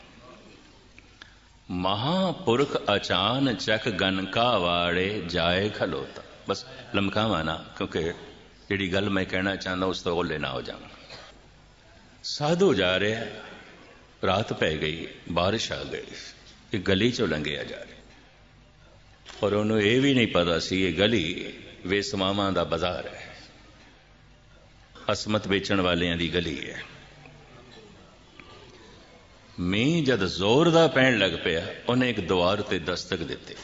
ਮਹਾਪੁਰਖ ਅਚਾਨ ਚੱਕ ਗਨਕਾ ਵਾੜੇ ਜਾਏ ਖਲੋਤਾ। ਬਸ ਲਮਕਾਵਾ ਨਾ, ਕਿਉਂਕਿ ਜਿਹੜੀ ਗੱਲ ਮੈਂ ਕਹਿਣਾ ਚਾਹੁੰਦਾ, ਉਸ ਤੋਂ ਓਲੇ ਨਾ ਹੋ ਜਾਵਾਂ। ਸਾਧੂ ਜਾ ਰਿਹਾ, ਰਾਤ ਪੈ ਗਈ, ਬਾਰਿਸ਼ ਆ ਗਈ, ਇਹ ਗਲੀ ਚੋਂ ਲੰਘਿਆ ਜਾ ਰਿਹਾ। ਪਰ ਉਹਨੂੰ ਇਹ ਵੀ ਨਹੀਂ ਪਤਾ ਸੀ, ਇਹ ਗਲੀ ਵੇਸਮਾਵਾਂ ਦਾ ਬਾਜ਼ਾਰ ਹੈ। ਅਸਮਤ ਵੇਚਣ ਵਾਲਿਆਂ ਦੀ ਗਲੀ ਹੈ। ਮੀਂਹ ਜਦ ਜ਼ੋਰ ਦਾ ਪੈਣ ਲੱਗ ਪਿਆ, ਉਹਨੇ ਇੱਕ ਦੁਆਰ ਤੇ ਦਸਤਕ ਦਿੱਤੇ।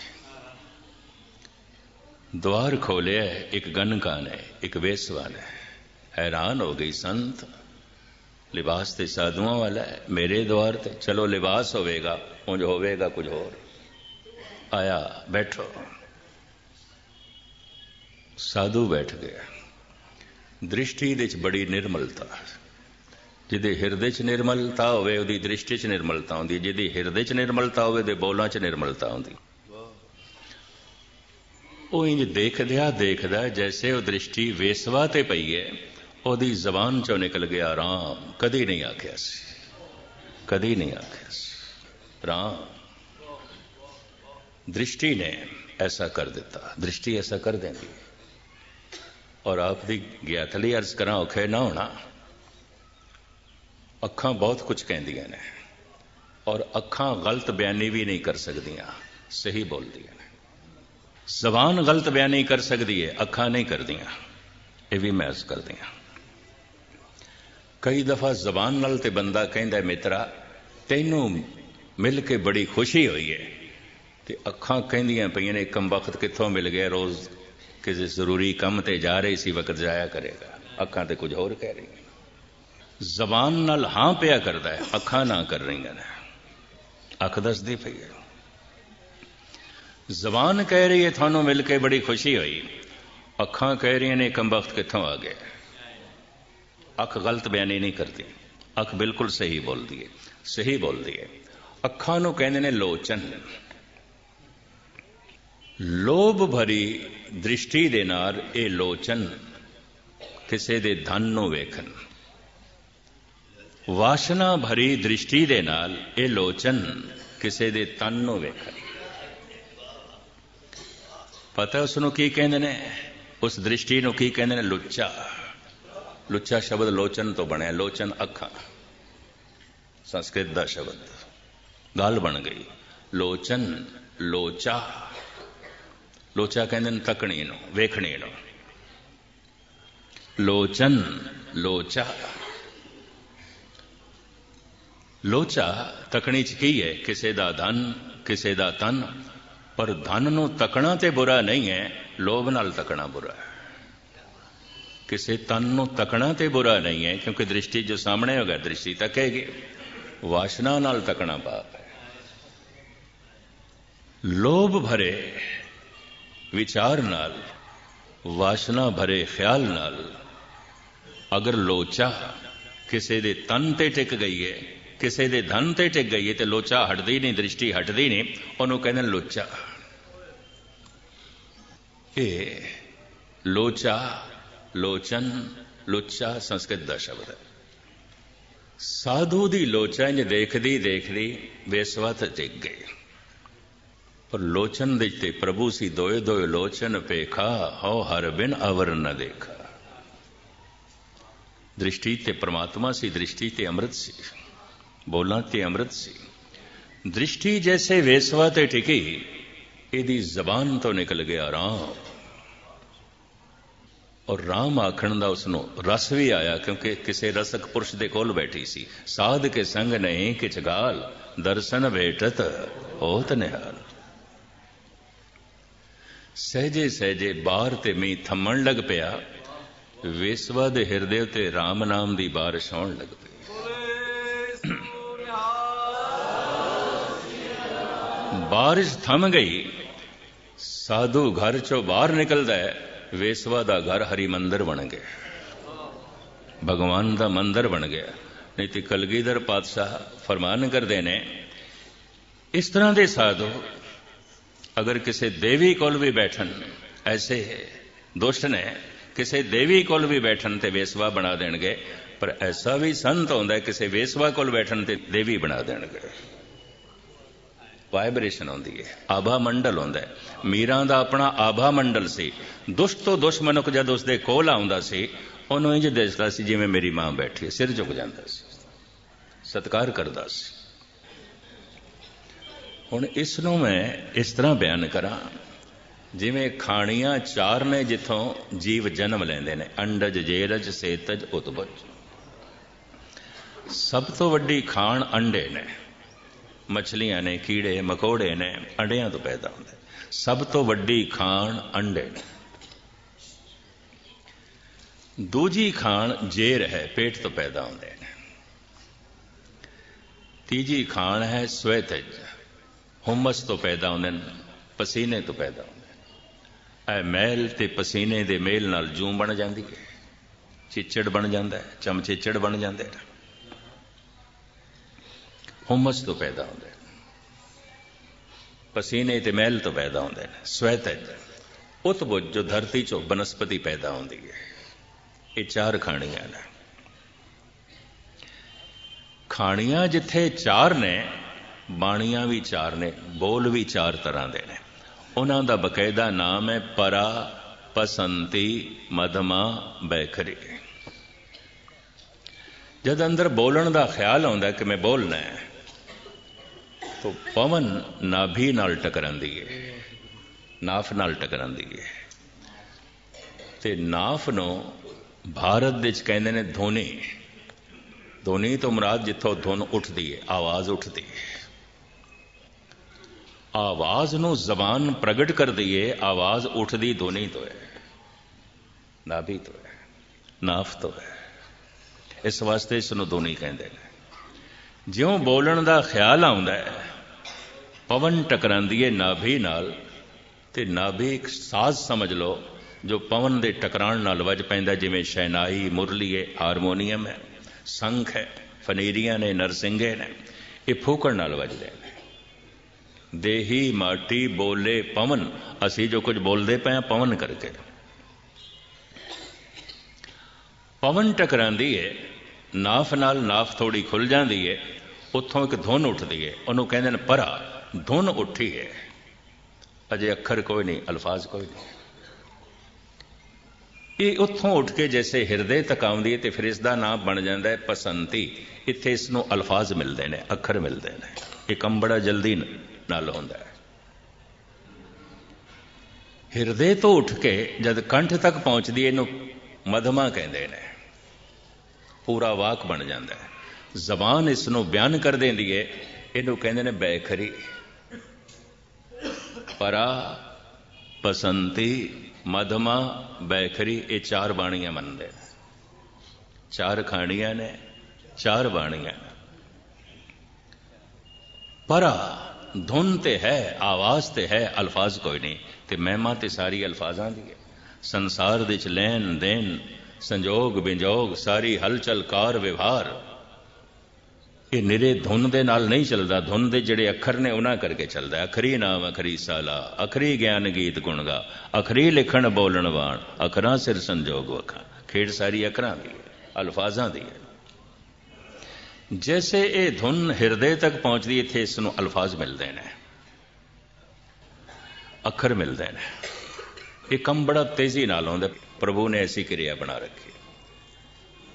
ਦੁਆਰ ਖੋਲਿਆ, ਇੱਕ ਗਨਕਾ ਨੇ ਇੱਕ ਵੇਸਵਾ ਨੇ ਹੈਰਾਨ ਹੋ ਗਈ ਸੰਤ, ਲਿਬਾਸ ਤੇ ਸਾਧੂਆਂ ਵਾਲਾ ਹੈ, ਮੇਰੇ ਦੁਆਰ ਤੇ। ਚਲੋ, ਲਿਬਾਸ ਹੋਵੇਗਾ, ਉਂਝ ਹੋਵੇਗਾ ਕੁਝ ਹੋਰ। ਆਇਆ, ਬੈਠੋ। ਸਾਧੂ ਬੈਠ ਗਿਆ। ਦ੍ਰਿਸ਼ਟੀ ਦੇ ਵਿੱਚ ਬੜੀ ਨਿਰਮਲਤਾ ਜਿਹਦੇ ਹਿਰਦੇ 'ਚ ਨਿਰਮਲਤਾ ਹੋਵੇ, ਉਹਦੀ ਦ੍ਰਿਸ਼ਟੀ 'ਚ ਨਿਰਮਲਤਾ ਹੁੰਦੀ ਜਿਹਦੀ ਹਿਰਦੇ 'ਚ ਨਿਰਮਲਤਾ ਹੋਵੇ ਤੇ ਬੋਲਾਂ 'ਚ ਨਿਰਮਲਤਾ ਹੁੰਦੀ ਉਹ ਇੰਜ ਦੇਖਦਿਆ ਦੇਖਦਾ ਜੈਸੇ ਉਹ ਦ੍ਰਿਸ਼ਟੀ ਵੇਸਵਾ ਤੇ ਪਈ ਹੈ, ਉਹਦੀ ਜ਼ਬਾਨ 'ਚੋਂ ਨਿਕਲ ਗਿਆ ਰਾਮ ਕਦੇ ਨਹੀਂ ਆਖਿਆ ਸੀ। ਕਦੀ ਨਹੀਂ ਆਖਿਆ ਸੀ। ਰਾਮ। ਦ੍ਰਿਸ਼ਟੀ ਨੇ ਐਸਾ ਕਰ ਦਿੱਤਾ। ਦ੍ਰਿਸ਼ਟੀ ਐਸਾ ਕਰ ਦਿੰਦੀ ਔਰ ਆਪ ਦੀ ਗਿਆਤ ਲਈ ਅਰਜ਼ ਕਰਾਂ, ਔਖੇ ਨਾ ਹੋਣਾ। ਅੱਖਾਂ ਬਹੁਤ ਕੁਝ ਕਹਿੰਦੀਆਂ ਨੇ ਔਰ ਅੱਖਾਂ ਗਲਤ ਬਿਆਨੀ ਵੀ ਨਹੀਂ ਕਰ ਸਕਦੀਆਂ, ਸਹੀ ਬੋਲਦੀਆਂ ਨੇ। ਜ਼ਬਾਨ ਗਲਤ ਬਿਆਨੀ ਕਰ ਸਕਦੀ ਹੈ ਅੱਖਾਂ ਨਹੀਂ ਕਰਦੀਆਂ, ਇਹ ਵੀ ਮੈਂ ਅਰਜ਼ ਕਰਦੀਆਂ ਕਈ ਦਫਾ ਜ਼ਬਾਨ ਨਾਲ ਤੇ ਬੰਦਾ ਕਹਿੰਦਾ, ਮਿੱਤਰਾ, ਤੈਨੂੰ ਮਿਲ ਕੇ ਬੜੀ ਖੁਸ਼ੀ ਹੋਈ ਹੈ ਤੇ ਅੱਖਾਂ ਕਹਿੰਦੀਆਂ ਪਈਆਂ ਨੇ ਕਮ ਵਕਤ ਕਿੱਥੋਂ ਮਿਲ ਗਿਆ ਰੋਜ਼ ਕਿਸੇ ਜ਼ਰੂਰੀ ਕੰਮ ਤੇ ਜਾ ਰਹੀ ਸੀ ਵਕਤ ਜਾਇਆ ਕਰੇਗਾ। ਅੱਖਾਂ ਤੇ ਕੁਝ ਹੋਰ ਕਹਿ ਰਹੀਆਂ ਜ਼ਬਾਨ ਨਾਲ ਹਾਂ ਪਿਆ ਕਰਦਾ ਹੈ, ਅੱਖਾਂ ਨਾ ਕਰ ਰਹੀਆਂ ਨੇ। ਅੱਖ ਦੱਸਦੀ ਪਈ ਹੈ। ਜ਼ਬਾਨ ਕਹਿ ਰਹੀ ਹੈ, ਤੁਹਾਨੂੰ ਮਿਲ ਕੇ ਬੜੀ ਖੁਸ਼ੀ ਹੋਈ। ਅੱਖਾਂ ਕਹਿ ਰਹੀਆਂ ਨੇ ਕੰਬਖਤ ਕਿੱਥੋਂ ਆ ਗਿਆ? ਅੱਖ ਗਲਤ ਬਿਆਨੀ ਨਹੀਂ ਕਰਦੀ। ਅੱਖ ਬਿਲਕੁਲ ਸਹੀ ਬੋਲਦੀ ਹੈ। ਸਹੀ ਬੋਲਦੀ ਹੈ। ਅੱਖਾਂ ਨੂੰ ਕਹਿੰਦੇ ਨੇ, ਲੋਚਨ। ਲੋਭ ਭਰੀ ਦ੍ਰਿਸ਼ਟੀ ਦੇ ਨਾਲ ਇਹ ਲੋਚਨ ਕਿਸੇ ਦੇ ਧਨ ਨੂੰ ਵੇਖਣ ਵਾਸ਼ਨਾ ਭਰੀ ਦ੍ਰਿਸ਼ਟੀ ਦੇ ਨਾਲ ਇਹ ਲੋਚਨ ਕਿਸੇ ਦੇ ਤਨ ਨੂੰ ਵੇਖਣ ਪਤਾ ਉਸ ਨੂੰ ਕੀ ਕਹਿੰਦੇ ਨੇ ਉਸ ਦ੍ਰਿਸ਼ਟੀ ਨੂੰ ਕੀ ਕਹਿੰਦੇ ਨੇ ਲੁੱਚਾ ਲੁੱਚਾ ਸ਼ਬਦ ਲੋਚਨ ਤੋਂ ਬਣਿਆ ਲੋਚਨ ਅੱਖਾਂ ਸੰਸਕ੍ਰਿਤ ਦਾ ਸ਼ਬਦ ਗੱਲ ਬਣ ਗਈ ਲੋਚਨ ਲੋਚਾ ਲੋਚਾ ਕਹਿੰਦੇ ਨੇ ਤਕਣੀ ਨੂੰ ਵੇਖਣੀ ਨੂੰ ਲੋਚਨ ਲੋਚਾ ਲੋਚਾ ਤਕਣੀ ਚ ਕੀ ਹੈ ਕਿਸੇ ਦਾ ਧਨ ਕਿਸੇ ਦਾ ਤਨ ਪਰ ਧਨ ਨੂੰ ਤਕਣਾ ਤੇ ਬੁਰਾ ਨਹੀਂ ਹੈ ਲੋਭ ਨਾਲ ਤਕਣਾ ਬੁਰਾ ਹੈ ਕਿਸੇ ਤਨ ਨੂੰ ਤਕਣਾ ਤੇ ਬੁਰਾ ਨਹੀਂ ਹੈ ਕਿਉਂਕਿ ਦ੍ਰਿਸ਼ਟੀ ਜੋ ਸਾਹਮਣੇ ਹੋਗਾ ਦ੍ਰਿਸ਼ਟੀ ਤੱਕੇਗੀ ਵਾਸ਼ਨਾ ਨਾਲ ਤਕਣਾ ਪਾਪ ਹੈ ਲੋਭ ਭਰੇ ਵਿਚਾਰ ਨਾਲ, ਵਾਸ਼ਨਾ ਭਰੇ ਖਿਆਲ ਨਾਲ, ਅਗਰ ਲੋਚਾ ਕਿਸੇ ਦੇ ਤਨ ਤੇ ਟਿਕ ਗਈ ਹੈ, ਕਿਸੇ ਦੇ ਧਨ ਤੇ ਟਿਕ ਗਈ ਹੈ ਤੇ ਲੋਚਾ ਹਟਦੀ ਨਹੀਂ, ਦ੍ਰਿਸ਼ਟੀ ਹਟਦੀ ਨਹੀਂ, ਉਹਨੂੰ ਕਹਿੰਦੇ ਲੋਚਾ। ਇਹ ਲੋਚਾ, ਲੋਚਨ, ਲੁੱਚਾ ਸੰਸਕ੍ਰਿਤ ਦਾ ਸ਼ਬਦ ਹੈ। ਸਾਧੂ ਦੀ ਲੋਚਾ ਇੰਜ ਦੇਖਦੀ ਦੇਖਦੀ ਬੇਸਵਤ ਟਿਕ ਗਈ ਪਰ ਲੋਚਨ ਦੇ ਤੇ ਪ੍ਰਭੂ ਸੀ ਦੋਏ ਦੋਏ ਲੋਚਨ ਪੇਖਾ ਹਉ ਹਰ ਬਿਨ ਅਵਰ ਨ ਦੇਖਾ। ਦ੍ਰਿਸ਼ਟੀ ਤੇ ਪ੍ਰਮਾਤਮਾ ਸੀ, ਦ੍ਰਿਸ਼ਟੀ ਤੇ ਅੰਮ੍ਰਿਤ ਸੀ, ਬੋਲਾਂ ਤੇ ਅੰਮ੍ਰਿਤ ਸੀ। ਦ੍ਰਿਸ਼ਟੀ ਜੈਸੇ ਵੇਸਵਾ ਤੇ ਟਿਕੀ, ਇਹਦੀ ਜ਼ਬਾਨ ਤੋਂ ਨਿਕਲ ਗਿਆ ਰਾਮ। ਔਰ ਰਾਮ ਆਖਣ ਦਾ ਉਸ ਨੂੰ ਰਸ ਵੀ ਆਇਆ, ਕਿਉਂਕਿ ਕਿਸੇ ਰਸਕ ਪੁਰਸ਼ ਦੇ ਕੋਲ ਬੈਠੀ ਸੀ। ਸਾਧ ਕੇ ਸੰਗ ਨਹੀਂ ਕਿਛ ਗਾਲ, ਦਰਸ਼ਨ ਭੇਟਤ ਹੋਤ ਨਿਹਾਲ। ਸਹਜੇ ਸਹਜੇ ਬਾਹਰ ਤੇ ਮੀ ਥੰਮਣ ਲੱਗ ਪਿਆ। ਵੇਸਵਾ ਦੇ ਹਿਰਦੇ ਉਤੇ RAM ਨਾਮ ਦੀ ਬਾਰਿਸ਼ ਆਉਣ ਲੱਗ ਪਈ। ਬਾਰਿਸ਼ ਥੰਮ ਗਈ। ਸਾਧੂ ਘਰ ਚੋਂ ਬਾਹਰ ਨਿਕਲਦਾ ਹੈ। ਵੇਸਵਾ ਦਾ ਘਰ ਹਰੀ ਮੰਦਰ ਬਣ ਗਿਆ। ਭਗਵਾਨ ਦਾ ਮੰਦਰ ਬਣ ਗਿਆ। ਨਹੀਂ ਤੇ ਕਲਗੀਧਰ ਪਾਤਸ਼ਾਹ ਫਰਮਾਨ ਕਰਦੇ ਨੇ, ਇਸ ਤਰ੍ਹਾਂ ਦੇ ਸਾਧੂ ਅਗਰ ਕਿਸੇ ਦੇਵੀ ਕੋਲ ਵੀ ਬੈਠਣ ਐਸੇ ਦੁਸ਼ਟ ਨੇ ਕਿਸੇ ਦੇਵੀ ਕੋਲ ਵੀ ਬੈਠਣ ਤੇ ਵੇਸਵਾ ਬਣਾ ਦੇਣਗੇ ਪਰ ਐਸਾ ਵੀ ਸੰਤ ਹੁੰਦਾ ਕਿਸੇ ਵੇਸਵਾ ਕੋਲ ਬੈਠਣ ਤੇ ਦੇਵੀ ਬਣਾ ਦੇਣਗੇ ਵਾਈਬ੍ਰੇਸ਼ਨ ਆਉਂਦੀ ਹੈ ਆਭਾ ਮੰਡਲ ਹੁੰਦਾ ਹੈ ਮੀਰਾਂ ਦਾ ਆਪਣਾ ਆਭਾ ਮੰਡਲ ਸੀ ਦੁਸ਼ਟ ਤੋਂ ਦੁਸ਼ਮਨਕ ਜਦ ਉਸਦੇ ਕੋਲ ਆਉਂਦਾ ਸੀ ਉਹਨੂੰ ਇੰਜ ਦਿਸਦਾ ਸੀ ਜਿਵੇਂ ਮੇਰੀ ਮਾਂ ਬੈਠੀ ਹੈ ਸਿਰ ਝੁਕ ਜਾਂਦਾ ਸੀ ਸਤਕਾਰ ਕਰਦਾ ਸੀ ਹੁਣ ਇਸ ਨੂੰ ਮੈਂ ਇਸ ਤਰ੍ਹਾਂ ਬਿਆਨ ਕਰਾਂ। ਜਿਵੇਂ ਖਾਣੀਆਂ ਚਾਰ ਨੇ ਜਿੱਥੋਂ ਜੀਵ ਜਨਮ ਲੈਂਦੇ ਨੇ, ਅੰਡਜ, ਜੇਰਜ, ਸੇਤਜ ਉਤਬਜ ਸਭ ਤੋਂ ਵੱਡੀ ਖਾਣ ਅੰਡੇ ਨੇ। ਮੱਛਲੀਆਂ ਨੇ, ਕੀੜੇ, ਮਕੌੜੇ ਨੇ, ਅੰਡਿਆਂ ਤੋਂ ਪੈਦਾ ਹੁੰਦੇ। ਸਭ ਤੋਂ ਵੱਡੀ ਖਾਣ ਅੰਡੇ ਨੇ। ਦੂਜੀ ਖਾਣ ਜੇਰ ਹੈ, ਪੇਟ ਤੋਂ ਪੈਦਾ ਹੁੰਦੇ ਨੇ। ਤੀਜੀ ਖਾਣ ਹੈ ਸਵੇਤਜ। ਹੁਮਸ ਤੋਂ ਪੈਦਾ ਹੁੰਦੇ ਨੇ, ਪਸੀਨੇ ਤੋਂ ਪੈਦਾ ਹੁੰਦੇ ਨੇ। ਇਹ ਮੈਲ ਤੇ ਪਸੀਨੇ ਦੇ ਮੇਲ ਨਾਲ ਜੂੰ ਬਣ ਜਾਂਦੀ ਹੈ। ਚਿੱਚੜ ਬਣ ਜਾਂਦਾ ਹੈ, ਚਮਚਿੱਚੜ ਬਣ ਜਾਂਦੇ ਨੇ। ਹੁਮਸ ਤੋਂ ਪੈਦਾ ਹੁੰਦੇ ਨੇ। ਪਸੀਨੇ ਤੇ ਮਹਿਲ ਤੋਂ ਪੈਦਾ ਹੁੰਦੇ ਨੇ ਸਵੈਤਜ ਉਤਬੁੱਝ ਜੋ ਧਰਤੀ ਚੋਂ ਬਨਸਪਤੀ ਪੈਦਾ ਹੁੰਦੀ ਹੈ। ਇਹ ਚਾਰ ਖਾਣੀਆਂ ਨੇ। ਖਾਣੀਆਂ ਜਿੱਥੇ ਚਾਰ ਨੇ ਬਾਣੀਆਂ ਵੀ ਚਾਰ ਨੇ, ਬੋਲ ਵੀ ਚਾਰ ਤਰ੍ਹਾਂ ਦੇ ਨੇ। ਉਹਨਾਂ ਦਾ ਬਕਾਇਦਾ ਨਾਮ ਹੈ ਪਰਾ, ਪਸੰਤੀ, ਮਧਮਾ, ਬੈਖਰੀ। ਜਦ ਅੰਦਰ ਬੋਲਣ ਦਾ ਖਿਆਲ ਆਉਂਦਾ ਕਿ ਮੈਂ ਬੋਲਣਾ ਹੈ, ਤਾਂ ਪਵਨ ਨਾਭੀ ਨਾਲ ਟਕਰਾਂਦੀ ਹੈ। ਨਾਫ ਨਾਲ ਟਕਰਾਂਦੀ ਹੈ। ਤੇ ਨਾਫ ਨੂੰ ਭਾਰਤ ਵਿੱਚ ਕਹਿੰਦੇ ਨੇ ਧੋਨੀ। ਧੋਨੀ ਤੋਂ ਮੁਰਾਦ ਜਿੱਥੋਂ ਧੁਨ ਉੱਠਦੀ ਹੈ, ਆਵਾਜ਼ ਉੱਠਦੀ ਹੈ। ਆਵਾਜ਼ ਨੂੰ ਜ਼ਬਾਨ ਪ੍ਰਗਟ ਕਰਦੀ ਏ ਆਵਾਜ਼ ਉੱਠਦੀ ਦੋਨੀ ਤੋਂ ਹੈ ਨਾਭੀ ਤੋਂ ਹੈ ਨਾਫ ਤੋਂ ਹੈ ਇਸ ਵਾਸਤੇ ਇਸ ਨੂੰ ਦੋਨੀ ਕਹਿੰਦੇ ਨੇ। ਜਿਉਂ ਬੋਲਣ ਦਾ ਖਿਆਲ ਆਉਂਦਾ ਹੈ, ਪਵਨ ਟਕਰਾਂਦੀ ਹੈ ਨਾਭੀ ਨਾਲ, ਤੇ ਨਾਭੀ ਇੱਕ ਸਾਜ਼ ਸਮਝ ਲਓ, ਜੋ ਪਵਨ ਦੇ ਟਕਰਾਣ ਨਾਲ ਵੱਜ ਪੈਂਦਾ, ਜਿਵੇਂ ਸ਼ੈਨਾਈ ਮੁਰਲੀਏ ਹਾਰਮੋਨੀਅਮ ਹੈ, ਸੰਖ ਹੈ, ਫਨੀਰੀਆਂ ਨੇ ਨਰਸਿੰਘੇ ਨੇ, ਇਹ ਫੂਕਣ ਨਾਲ ਵੱਜਦੇ ਨੇ। ਦੇਹੀ ਮਾਟੀ ਬੋਲੇ ਪਵਨ। ਅਸੀਂ ਜੋ ਕੁਝ ਬੋਲਦੇ ਪਏ ਆ ਪਵਨ ਕਰਕੇ। ਪਵਨ ਟਕਰਾਂਦੀ ਹੈ ਨਾਫ ਨਾਲ ਨਾਫ ਥੋੜੀ ਖੁੱਲ ਜਾਂਦੀ ਹੈ ਉੱਥੋਂ ਇੱਕ ਧੁਨ ਉੱਠਦੀ ਹੈ ਉਹਨੂੰ ਕਹਿੰਦੇ ਨੇ ਪਰਾ, ਧੁਨ ਉੱਠੀ ਹੈ ਅਜੇ ਅੱਖਰ ਕੋਈ ਨਹੀਂ, ਅਲਫਾਜ਼ ਕੋਈ ਨਹੀਂ। ਇਹ ਉੱਥੋਂ ਉੱਠ ਕੇ ਜੈਸੇ ਹਿਰਦੇ ਤੱਕ ਆਉਂਦੀ ਹੈ ਤੇ ਫਿਰ ਇਸ ਦਾ ਨਾਮ ਬਣ ਜਾਂਦਾ ਹੈ ਪਸੰਤੀ। ਇੱਥੇ ਇਸ ਨੂੰ ਅਲਫਾਜ਼ ਮਿਲਦੇ ਨੇ, ਅੱਖਰ ਮਿਲਦੇ ਨੇ। ਇਹ ਕੰਮ ਬੜਾ ਜਲਦੀ ਨਾਲ ਹੁੰਦਾ ਹੈ। ਹਿਰਦੇ ਤੋਂ ਉੱਠ ਕੇ ਜਦ ਕੰਠ ਤੱਕ ਪਹੁੰਚਦੀ ਇਹਨੂੰ ਮਧਮਾ ਕਹਿੰਦੇ ਨੇ। ਪੂਰਾ ਵਾਕ ਬਣ ਜਾਂਦਾ ਹੈ। ਜ਼ਬਾਨ ਇਸ ਨੂੰ ਬਿਆਨ ਕਰ ਦਿੰਦੀ ਹੈ। ਇਹਨੂੰ ਕਹਿੰਦੇ ਨੇ, ਬੈਖਰੀ। ਪਰਾ, ਬਸੰਤੀ, ਮਧਮਾ, ਬੈਖਰੀ, ਇਹ ਚਾਰ ਬਾਣੀਆਂ ਮੰਨਦੇ ਨੇ। ਚਾਰ ਖਾਣੀਆਂ ਨੇ, ਚਾਰ ਬਾਣੀਆਂ ਪਰਾ ਧੁਨ ਤੇ ਹੈ, ਆਵਾਜ਼ ਤੇ ਹੈ, ਅਲਫਾਜ਼ ਕੋਈ ਨਹੀਂ। ਤੇ ਮਹਿਮਾ ਤੇ ਸਾਰੀ ਅਲਫਾਜ਼ਾਂ ਦੀ ਹੈ। ਸੰਸਾਰ ਦੇ ਚ ਲੈਣ ਦੇਣ, ਸੰਜੋਗ ਬਿੰਜੋਗ, ਸਾਰੀ ਹਲਚਲ ਕਾਰ ਵਿਵਹਾਰ। ਇਹ ਨਿਰੇ ਧੁਨ ਦੇ ਨਾਲ ਨਹੀਂ ਚੱਲਦਾ। ਧੁਨ ਦੇ ਜਿਹੜੇ ਅੱਖਰ ਨੇ, ਉਹਨਾਂ ਕਰਕੇ ਚੱਲਦਾ। ਅਖਰੀ ਨਾਮ, ਅਖਰੀ ਸਾਲਾ, ਅਖਰੀ ਗਿਆਨ ਗੀਤ ਗੁਣਗਾ ਅਖਰੀ ਲਿਖਣ ਬੋਲਣ ਵਾਣ, ਅਖਰਾਂ ਸਿਰ ਸੰਜੋਗ ਵਖਾ। ਖੇਡ ਸਾਰੀ ਅੱਖਰਾਂ ਦੀ ਹੈ, ਅਲਫਾਜ਼ਾਂ ਦੀ ਹੈ। ਜੈਸੇ ਇਹ ਧੁਨ ਹਿਰਦੇ ਤੱਕ ਪਹੁੰਚਦੀ ਇੱਥੇ ਇਸ ਨੂੰ ਅਲਫਾਜ਼ ਮਿਲਦੇ ਨੇ ਅੱਖਰ ਮਿਲਦੇ ਨੇ ਇਹ ਕੰਮ ਬੜਾ ਤੇਜ਼ੀ ਨਾਲ ਆਉਂਦਾ ਪ੍ਰਭੂ ਨੇ ਐਸੀ ਕਿਰਿਆ ਬਣਾ ਰੱਖੀ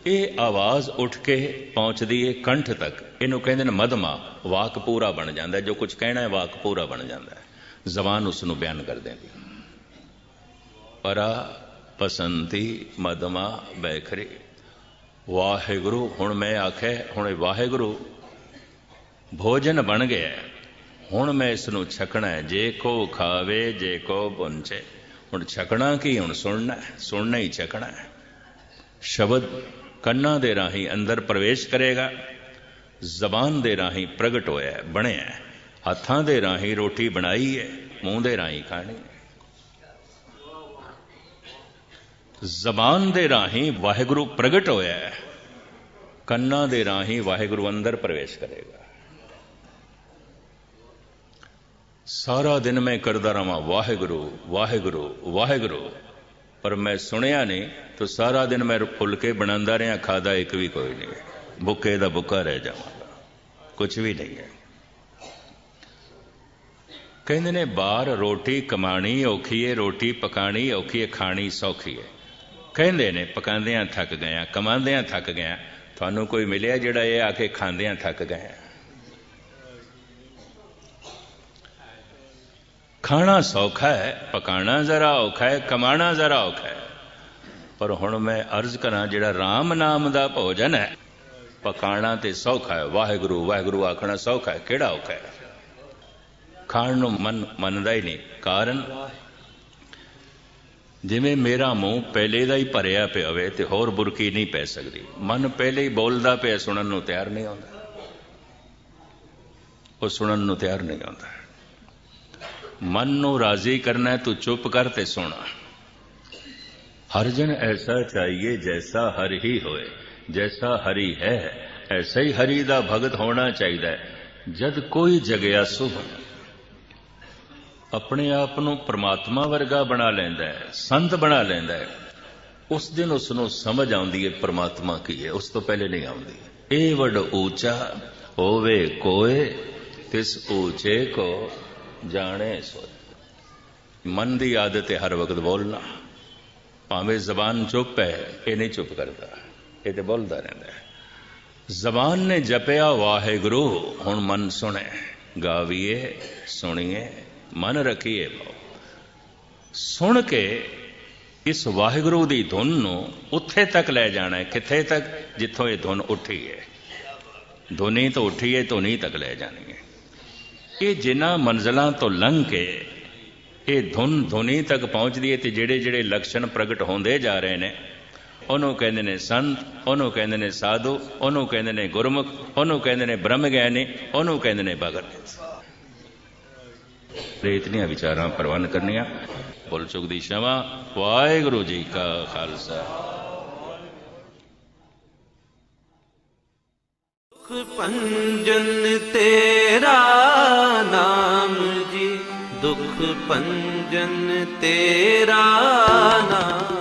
ਇਹ ਆਵਾਜ਼ ਉੱਠ ਕੇ ਪਹੁੰਚਦੀ ਹੈ ਕੰਠ ਤੱਕ ਇਹਨੂੰ ਕਹਿੰਦੇ ਨੇ ਮਧਮਾ ਵਾਕ ਪੂਰਾ ਬਣ ਜਾਂਦਾ ਜੋ ਕੁਝ ਕਹਿਣਾ ਹੈ ਵਾਕ ਪੂਰਾ ਬਣ ਜਾਂਦਾ ਹੈ ਜ਼ਬਾਨ ਉਸ ਨੂੰ ਬਿਆਨ ਕਰ ਦਿੰਦੀ ਪਰਾ ਪਸੰਤੀ ਮਧਮਾ ਬੈਖਰੀ ਵਾਹਿਗੁਰੂ, ਹੁਣ ਮੈਂ ਆਖਿਆ, ਹੁਣ ਵਾਹਿਗੁਰੂ, ਭੋਜਨ ਬਣ ਗਿਆ ਹੁਣ ਮੈਂ ਇਸ ਨੂੰ ਛਕਣਾ ਹੈ। ਜੇ ਕੋ ਖਾਵੇ, ਜੇ ਕੋ ਪੁੰਚੇ ਹੁਣ ਛਕਣਾ ਕੀ ਹੁਣ ਸੁਣਨਾ ਸੁਣਨਾ ਹੀ ਛਕਣਾ ਹੈ। ਸ਼ਬਦ ਕੰਨਾਂ ਦੇ ਰਾਹੀਂ ਅੰਦਰ ਪ੍ਰਵੇਸ਼ ਕਰੇਗਾ। ਜ਼ਬਾਨ ਦੇ ਰਾਹੀਂ ਪ੍ਰਗਟ ਹੋਇਆ ਬਣਿਆ ਹੱਥਾਂ ਦੇ ਰਾਹੀਂ ਰੋਟੀ ਬਣਾਈ ਹੈ। ਮੂੰਹ ਦੇ ਰਾਹੀਂ ਖਾਣੀ ਹੈ। ਜ਼ਬਾਨ ਦੇ ਰਾਹੀਂ ਵਾਹਿਗੁਰੂ ਪ੍ਰਗਟ ਹੋਇਆ ਹੈ। ਕੰਨਾਂ ਦੇ ਰਾਹੀਂ ਵਾਹਿਗੁਰੂ ਅੰਦਰ ਪ੍ਰਵੇਸ਼ ਕਰੇਗਾ। ਸਾਰਾ ਦਿਨ ਮੈਂ ਕਰਦਾ ਰਵਾਂ ਵਾਹਿਗੁਰੂ ਵਾਹਿਗੁਰੂ ਵਾਹਿਗੁਰੂ। ਪਰ ਮੈਂ ਸੁਣਿਆ ਨਹੀਂ, ਤਾਂ ਸਾਰਾ ਦਿਨ ਮੈਂ ਫੁੱਲ ਕੇ ਬਣਾਉਂਦਾ ਰਿਹਾ, ਖਾਦਾ ਇੱਕ ਵੀ ਕੋਈ ਨਹੀਂ। ਭੁੱਖੇ ਦਾ ਭੁੱਖਾ ਰਹਿ ਜਾਵਾਂਗਾ। ਕੁਝ ਵੀ ਨਹੀਂ ਹੈ। ਕਹਿੰਦੇ ਨੇ, ਬਾਹਰ ਰੋਟੀ ਕਮਾਣੀ ਔਖੀ ਹੈ ਰੋਟੀ ਪਕਾਣੀ ਔਖੀ ਹੈ ਖਾਣੀ ਸੌਖੀ ਹੈ ਕਹਿੰਦੇ ਨੇ, ਪਕਾਉਂਦਿਆਂ ਥੱਕ ਗਿਆ ਕਮਾਉਂਦਿਆਂ ਥੱਕ ਗਿਆ ਤੁਹਾਨੂੰ ਕੋਈ ਮਿਲਿਆ ਜਿਹੜਾ ਇਹ ਆ ਕੇ ਖਾਂਦਿਆਂ ਥੱਕ ਗਿਆ ਖਾਣਾ ਸੌਖਾ ਹੈ ਪਕਾਣਾ ਜ਼ਰਾ ਔਖਾ ਹੈ ਕਮਾਣਾ ਜ਼ਰਾ ਔਖਾ ਹੈ। ਪਰ ਹੁਣ ਮੈਂ ਅਰਜ਼ ਕਰਾਂ, ਜਿਹੜਾ RAM ਨਾਮ ਦਾ ਭੋਜਨ ਹੈ ਪਕਾਣਾ ਤੇ ਸੌਖਾ ਹੈ। ਵਾਹਿਗੁਰੂ ਵਾਹਿਗੁਰੂ ਆਖਣਾ ਸੌਖਾ ਹੈ, ਕਿਹੜਾ ਔਖਾ ਹੈ? ਖਾਣ ਨੂੰ ਮਨ, ਮੰਨਦਾ ਹੀ ਨਹੀਂ। ਕਾਰਨ? ਜਿਵੇਂ ਮੇਰਾ ਮੂੰਹ ਪਹਿਲੇ ਦਾ ਹੀ ਭਰਿਆ ਪਿਆ ਹੋਵੇ ਤੇ ਹੋਰ ਬੁਰਕੀ ਨਹੀਂ ਪੈ ਸਕਦੀ। ਮਨ ਪਹਿਲੇ ਹੀ ਬੋਲਦਾ ਪਿਆ ਸੁਣਨ ਨੂੰ ਤਿਆਰ ਨਹੀਂ ਆਉਂਦਾ। ਉਹ ਸੁਣਨ ਨੂੰ ਤਿਆਰ ਨਹੀਂ ਆਉਂਦਾ। ਮਨ ਨੂੰ ਰਾਜ਼ੀ ਕਰਨਾ ਤੂੰ ਚੁੱਪ ਕਰ ਤੇ ਸੁਣ। ਹਰ ਜਨ ਐਸਾ ਚਾਹੀਏ ਜੈਸਾ ਹਰ ਹੀ ਹੋਏ, ਜੈਸਾ ਹਰੀ ਹੈ, ਐਸਾ ਹੀ ਹਰੀ ਦਾ ਭਗਤ ਹੋਣਾ ਚਾਹੀਦਾ ਜਦ ਕੋਈ ਜਗਿਆ ਸੁਭ ਆਪਣੇ ਆਪ ਨੂੰ ਪ੍ਰਮਾਤਮਾ ਵਰਗਾ ਬਣਾ ਲੈਂਦਾ ਹੈ, ਸੰਤ ਬਣਾ ਲੈਂਦਾ ਹੈ। ਉਸ ਦਿਨ ਉਸ ਨੂੰ ਸਮਝ ਆਉਂਦੀ ਹੈ ਪ੍ਰਮਾਤਮਾ ਕੀ ਹੈ, ਉਸ ਤੋਂ ਪਹਿਲੇ ਨਹੀਂ ਆਉਂਦੀ। ਇਹ ਵੱਡ ਉੱਚਾ ਹੋਵੇ ਕੋਏ, ਤਿਸ ਉੱਚੇ ਕੋ ਜਾਣੇ ਸੋ ਮਨ ਦੀ ਆਦਤ ਹੈ ਹਰ ਵਕਤ ਬੋਲਣਾ। ਭਾਵੇਂ ਜ਼ਬਾਨ ਚੁੱਪ ਹੈ, ਇਹ ਨਹੀਂ ਚੁੱਪ ਕਰਦਾ, ਇਹ ਤੇ ਬੋਲਦਾ ਰਹਿੰਦਾ ਹੈ। ਜ਼ਬਾਨ ਨੇ ਜਪਿਆ ਵਾਹਿਗੁਰੂ, ਹੁਣ ਮਨ ਸੁਣੇ, ਗਾਵੀਏ, ਸੁਣੀਏ। ਮਨ ਰੱਖੀਏ ਸੁਣ ਕੇ ਇਸ ਵਾਹਿਗੁਰੂ ਦੀ ਧੁਨ ਨੂੰ ਉੱਥੇ ਤੱਕ ਲੈ ਜਾਣਾ ਹੈ, ਕਿੱਥੇ ਤੱਕ? ਜਿੱਥੋਂ ਇਹ ਧੁਨ ਉੱਠੀ ਹੈ। ਧੁਨੀ ਤੋਂ ਉੱਠੀ ਹੈ, ਧੁਨੀ ਤੱਕ ਲੈ ਜਾਣੀ ਹੈ। ਇਹ ਜਿਨ੍ਹਾਂ ਮੰਜ਼ਲਾਂ ਤੋਂ ਲੰਘ ਕੇ ਇਹ ਧੁਨ ਧੁਨੀ ਤੱਕ ਪਹੁੰਚਦੀ ਹੈ ਤੇ ਜਿਹੜੇ ਜਿਹੜੇ ਲਕਸ਼ਣ ਪ੍ਰਗਟ ਹੁੰਦੇ ਜਾ ਰਹੇ ਨੇ, ਉਹਨੂੰ ਕਹਿੰਦੇ ਨੇ ਸੰਤ, ਉਹਨੂੰ ਕਹਿੰਦੇ ਨੇ ਸਾਧੂ, ਉਹਨੂੰ ਕਹਿੰਦੇ ਨੇ ਗੁਰਮੁਖ, ਉਹਨੂੰ ਕਹਿੰਦੇ ਨੇ ਬ੍ਰਹਮ ਗਿਆਨੀ ਉਹਨੂੰ ਕਹਿੰਦੇ ਨੇ ਭਗਤ। ਇਤਨੀਆਂ ਵਿਚਾਰਾਂ ਪ੍ਰਵਾਨ ਕਰਨੀਆਂ। ਬੋਲ ਚੁੱਕ ਦੀ ਸ਼ਮਾ, ਵਾਹਿਗੁਰੂ ਜੀ ਕਾ ਖਾਲਸਾ।
ਪੰਜਨ ਤੇਰਾ ਨਾਮ ਦੁਖ ਪੰਜਨ ਤੇਰਾ ਨਾਮ